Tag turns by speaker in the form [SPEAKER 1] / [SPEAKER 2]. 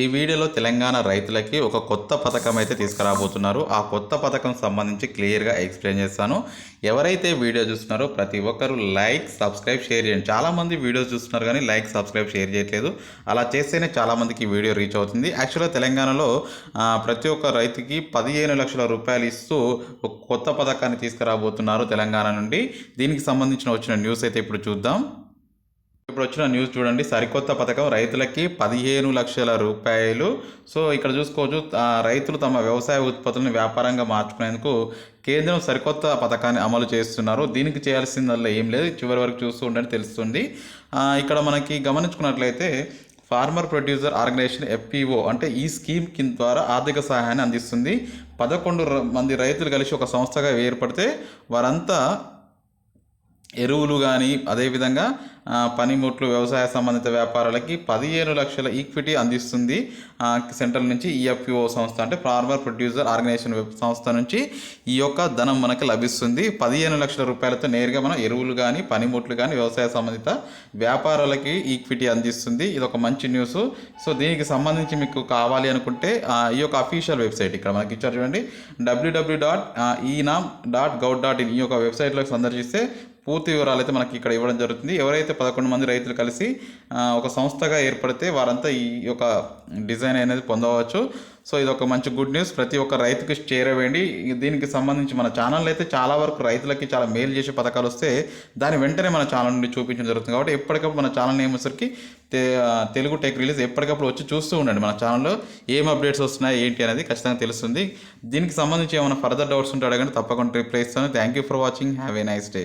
[SPEAKER 1] ఈ వీడియోలో తెలంగాణ రైతులకి ఒక కొత్త పథకం అయితే తీసుకురాబోతున్నారు. ఆ కొత్త పథకం సంబంధించి క్లియర్గా ఎక్స్ప్లెయిన్ చేస్తాను. ఎవరైతే వీడియో చూస్తున్నారో ప్రతి ఒక్కరు లైక్ సబ్స్క్రైబ్ షేర్ చేయండి. చాలామంది వీడియోస్ చూస్తున్నారు కానీ లైక్ సబ్స్క్రైబ్ షేర్ చేయట్లేదు. అలా చేస్తేనే చాలామందికి వీడియో రీచ్ అవుతుంది. యాక్చువల్గా తెలంగాణలో ప్రతి ఒక్క రైతుకి పదిహేను లక్షల రూపాయలు ఇస్తూ ఒక కొత్త పథకాన్ని తీసుకురాబోతున్నారు తెలంగాణ నుండి. దీనికి సంబంధించిన వచ్చిన న్యూస్ అయితే ఇప్పుడు చూద్దాం. ఇప్పుడు వచ్చిన న్యూస్ చూడండి. సరికొత్త పథకం రైతులకి పదిహేను లక్షల రూపాయలు. సో ఇక్కడ చూసుకోవచ్చు రైతులు తమ వ్యవసాయ ఉత్పత్తులను వ్యాపారంగా మార్చుకునేందుకు కేంద్రం సరికొత్త పథకాన్ని అమలు చేస్తున్నారు. దీనికి చేయాల్సిందల్లా ఏం లేదు. చివరి వరకు చూస్తూ ఉండండి తెలుస్తుంది. ఇక్కడ మనకి గమనించుకున్నట్లయితే ఫార్మర్ ప్రొడ్యూసర్ ఆర్గనైజేషన్ ఎఫ్పిఓ అంటే ఈ స్కీమ్ కింద ద్వారా ఆర్థిక సహాయాన్ని అందిస్తుంది. పదకొండు మంది రైతులు కలిసి ఒక సంస్థగా ఏర్పడితే వారంతా ఎరువులు కానీ అదేవిధంగా పనిముట్లు వ్యవసాయ సంబంధిత వ్యాపారాలకి పదిహేను లక్షల ఈక్విటీ అందిస్తుంది. సెంట్రల్ నుంచి ఈఎఫ్పిఓ సంస్థ అంటే ఫార్మర్ ప్రొడ్యూసర్ ఆర్గనైజేషన్ వెబ్ సంస్థ నుంచి ఈ యొక్క ధనం మనకు లభిస్తుంది. పదిహేను లక్షల రూపాయలతో నేరుగా మనం ఎరువులు కానీ పనిముట్లు కానీ వ్యవసాయ సంబంధిత వ్యాపారాలకి ఈక్విటీ అందిస్తుంది. ఇది ఒక మంచి న్యూస్. సో దీనికి సంబంధించి మీకు కావాలి అనుకుంటే ఈ యొక్క అఫీషియల్ వెబ్సైట్ ఇక్కడ మనకి ఇచ్చారు చూడండి. WWW dot eNAM dot gov dot in ఈ యొక్క వెబ్సైట్లోకి సందర్శిస్తే పూర్తి వివరాలు అయితే మనకి ఇక్కడ ఇవ్వడం జరుగుతుంది. ఎవరైతే పదకొండు మంది రైతులు కలిసి ఒక సంస్థగా ఏర్పడితే వారంతా ఈ యొక్క డిజైన్ అనేది పొందవచ్చు. సో ఇది ఒక మంచి గుడ్ న్యూస్. ప్రతి ఒక్క రైతుకి చేరవేయండి. దీనికి సంబంధించి మన ఛానల్ అయితే చాలా వరకు రైతులకి చాలా మేలు చేసే పథకాలు వస్తే దాని వెంటనే మన ఛానల్ నుండి చూపించడం జరుగుతుంది. కాబట్టి ఎప్పటికప్పుడు మన ఛానల్ నేమ్ వచ్చేసరికి తెలుగు టెక్ రిలీజ్ ఎప్పటికప్పుడు వచ్చి చూస్తూ ఉండండి మన ఛానల్లో. ఏం అప్డేట్స్ వస్తున్నాయి ఏంటి అనేది ఖచ్చితంగా తెలుస్తుంది. దీనికి సంబంధించి ఏమైనా ఫర్దర్ డౌట్స్ ఉంటే అడగండి. తప్పకుండా రిప్లై ఇస్తాను. Thank you for watching. Have a nice day.